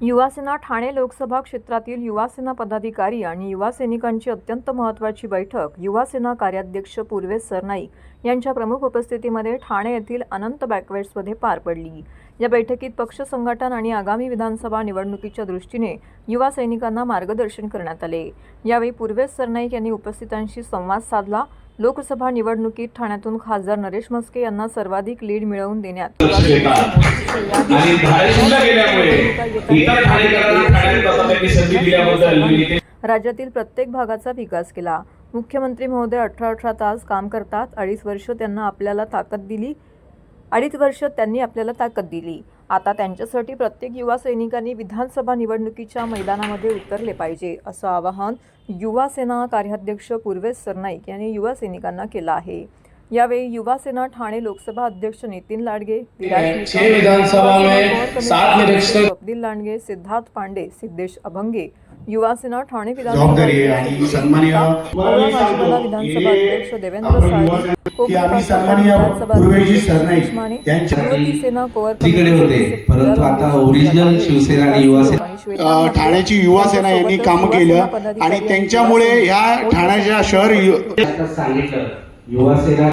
युवासेना ठाणे लोकसभा क्षेत्रातील युवासेना पदाधिकारी आणि युवा सैनिकांची अत्यंत महत्त्वाची बैठक युवासेना कार्याध्यक्ष पूर्वेश सरनाईक यांच्या प्रमुख उपस्थितीमध्ये ठाणे येथील अनंत बॅकवेट्समध्ये पार पडली. या बैठकीत पक्ष संघटन आणि आगामी विधानसभा निवडणुकीच्या दृष्टीने युवा सैनिकांना मार्गदर्शन करण्यात आले. यावेळी पूर्वेश सरनाईक यांनी उपस्थितांशी संवाद साधला. लोकसभा निवडणुकीत ठाण्यातून खासदार नरेश मस्के यांना सर्वाधिक लीड मिळवून देण्यात राज्यातील प्रत्येक भागाचा विकास केला. मुख्यमंत्री महोदय अठरा अठरा तास काम करतात. अडीच वर्ष त्यांना आपल्याला ताकद दिली. अडीच वर्ष त्यांनी आपल्याला ताकद दिली. आता त्यांच्यासाठी प्रत्येक युवा सैनिकांनी विधानसभा निवडणुकीच्या मैदानामध्ये उतरले पाहिजे असं आवाहन युवा सेना कार्याध्यक्ष पूर्वेश सरनाईक यांनी युवा सैनिकांना केलं आहे. यावेळी युवा सेना ठाणे लोकसभा अध्यक्ष नितीन लाडगे विधानसभा स्वप्नील लांडगे सिद्धार्थ पांडे सिद्धेश अभंगे युवा सेना ठाणे भाजपला विधानसभा अध्यक्ष देवेंद्र साळवी की आम्ही सन्माननीय पूर्वेजी सरनाईक यांच्या तिकडे होते परंतु आता ओरिजिनल शिवसेना आणि युवासेना अ, ठाण्याची युवा सेना यांनी काम केलं आणि त्यांच्यामुळे ह्या ठाण्याच्या शहर यु- सांगितलं युवासेना